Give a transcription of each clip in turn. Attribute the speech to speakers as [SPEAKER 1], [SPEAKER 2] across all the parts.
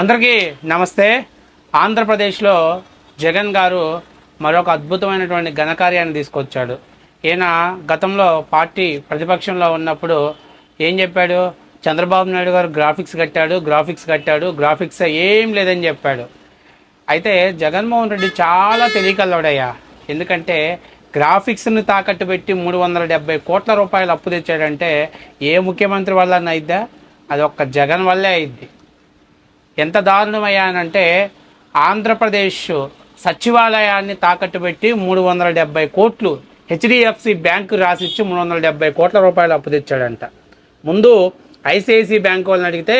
[SPEAKER 1] అందరికీ నమస్తే. ఆంధ్రప్రదేశ్లో జగన్ గారు మరొక అద్భుతమైనటువంటి ఘనకార్యాన్ని తీసుకొచ్చాడు. ఈయన గతంలో పార్టీ ప్రతిపక్షంలో ఉన్నప్పుడు ఏం చెప్పాడు? చంద్రబాబు నాయుడు గారు గ్రాఫిక్స్ కట్టాడు గ్రాఫిక్స్ కట్టాడు గ్రాఫిక్స్ ఏం లేదని చెప్పాడు. అయితే జగన్మోహన్ రెడ్డి చాలా తెలియకల్లవాడయ్యా. ఎందుకంటే గ్రాఫిక్స్ని తాకట్టు పెట్టి మూడు వందల డెబ్బై కోట్ల రూపాయలు అప్పు తెచ్చాడంటే ఏ ముఖ్యమంత్రి వల్ల అయిద్దా? అది ఒక్క జగన్ వల్లే అయిద్ది. ఎంత దారుణమయ్యానంటే ఆంధ్రప్రదేశ్ సచివాలయాన్ని తాకట్టు పెట్టి మూడు వందల డెబ్బై కోట్లు హెచ్డిఎఫ్సి బ్యాంకు రాసిచ్చి మూడు వందల డెబ్బై కోట్ల రూపాయలు అప్పు తెచ్చాడంట. ముందు ఐసిఐసి బ్యాంక్ వాళ్ళని అడిగితే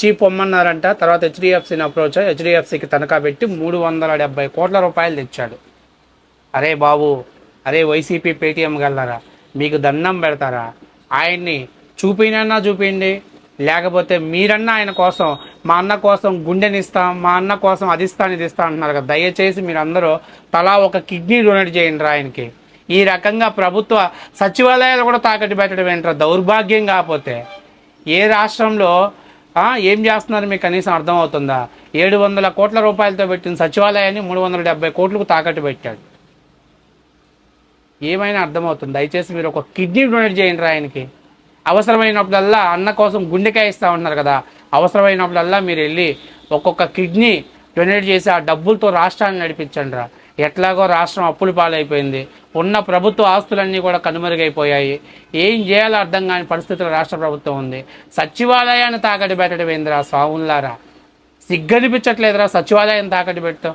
[SPEAKER 1] చీప్ పొమ్మన్నారంట. తర్వాత హెచ్డిఎఫ్సిని అప్రోచ్ హెచ్డిఎఫ్సికి తనఖా పెట్టి మూడు వందల డెబ్బై కోట్ల రూపాయలు తెచ్చాడు. అరే బాబు అరే వైసీపీ పేటీఎం గల్లరా మీకు దండం పెడతారా? ఆయన్ని చూపినన్నా చూపిండి లేకపోతే మీరన్నా ఆయన కోసం మా అన్న కోసం గుండెనిస్తాం మా అన్న కోసం అది ఇస్తాను ఇది అంటున్నారు కదా. దయచేసి మీరందరూ తలా ఒక కిడ్నీ డొనేట్ చేయండి రా ఆయనకి. ఈ రకంగా ప్రభుత్వ సచివాలయాలు కూడా తాకట్టు పెట్టడం ఏంట్రా? దౌర్భాగ్యం కాకపోతే. ఏ రాష్ట్రంలో ఏం చేస్తున్నారు మీకు కనీసం అర్థమవుతుందా? ఏడు వందల కోట్ల రూపాయలతో పెట్టిన సచివాలయాన్ని మూడు వందల డెబ్బై కోట్లకు తాకట్టు పెట్టాడు. ఏమైనా అర్థమవుతుంది? దయచేసి మీరు ఒక కిడ్నీ డొనేట్ చేయండి రా ఆయనకి. అవసరమైనప్పుడల్లా అన్న కోసం గుండెకాయ ఇస్తా ఉన్నారు కదా. అవసరమైనప్పుడల్లా మీరు వెళ్ళి ఒక్కొక్క కిడ్నీ డొనేట్ చేసి ఆ డబ్బులతో రాష్ట్రాన్ని నడిపించండి రా ఎట్లాగో రాష్ట్రం అప్పుల పాలైపోయింది. ఉన్న ప్రభుత్వ ఆస్తులన్నీ కూడా కనుమరుగైపోయాయి. ఏం చేయాలో అర్థం కాని పరిస్థితుల్లో రాష్ట్ర ప్రభుత్వం ఉంది. సచివాలయాన్ని తాకట్టు పెట్టడం ఏందిరా స్వాములారా సిగ్గనిపించట్లేదురా సచివాలయం తాకట్టు పెట్టాం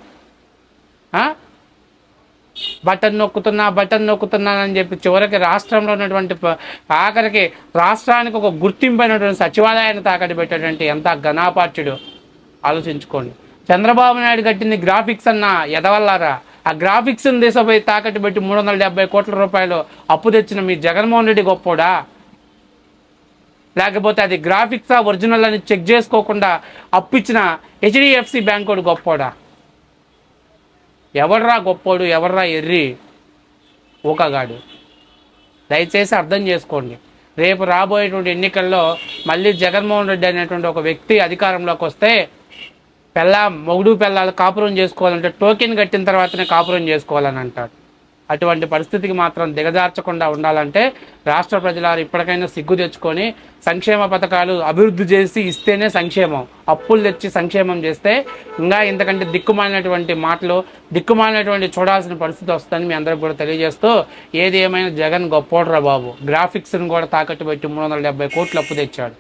[SPEAKER 1] బటన్ నొక్కుతున్నా బటన్ నొక్కుతున్నానని చెప్పి చివరికి రాష్ట్రంలో ఉన్నటువంటి ఆఖరికి రాష్ట్రానికి ఒక గుర్తింపైనటువంటి సచివాలయాన్ని తాకట్టు పెట్టేటువంటి ఎంత ఘనాపార్చుడు ఆలోచించుకోండి. చంద్రబాబు నాయుడు కట్టింది గ్రాఫిక్స్ అన్న ఎదవల్లారా? ఆ గ్రాఫిక్స్ని దేశపోయి తాకట్టు పెట్టి మూడు వందల డెబ్బై కోట్ల రూపాయలు అప్పు తెచ్చిన మీ జగన్మోహన్ రెడ్డి గొప్పోడా? లేకపోతే అది గ్రాఫిక్సా ఒరిజినల్ అని చెక్ చేసుకోకుండా అప్పిచ్చిన హెచ్డిఎఫ్సి బ్యాంకోడు గొప్పోడా? ఎవర్రా గొప్పోడు ఎవర్రా ఎర్రి? ఊకగాడు. దయచేసి అర్థం చేసుకోండి. రేపు రాబోయేటువంటి ఎన్నికల్లో మళ్ళీ జగన్మోహన్ రెడ్డి అనేటువంటి ఒక వ్యక్తి అధికారంలోకి వస్తే పెళ్ళ మొగుడు పెళ్ళాలు కాపురం చేసుకోవాలంటే టోకెన్ కట్టిన తర్వాతనే కాపురం చేసుకోవాలని అంటాడు. అటువంటి పరిస్థితికి మాత్రం దిగజార్చకుండా ఉండాలంటే రాష్ట్ర ప్రజలారు ఇప్పటికైనా సిగ్గు తెచ్చుకొని సంక్షేమ పథకాలు అభివృద్ధి చేసి ఇస్తేనే సంక్షేమం. అప్పులు తెచ్చి సంక్షేమం చేస్తే ఇంకా ఇంతకంటే దిక్కుమాలినటువంటి మాటలు దిక్కుమాలినటువంటి చూడాల్సిన పరిస్థితి వస్తుందని మీ అందరికి కూడా తెలియజేస్తూ ఏది ఏమైనా జగన్ గొప్పోడరా బాబు. గ్రాఫిక్స్ని కూడా తాకట్టు పెట్టి మూడు వందల డెబ్బై కోట్లు అప్పు తెచ్చాడు.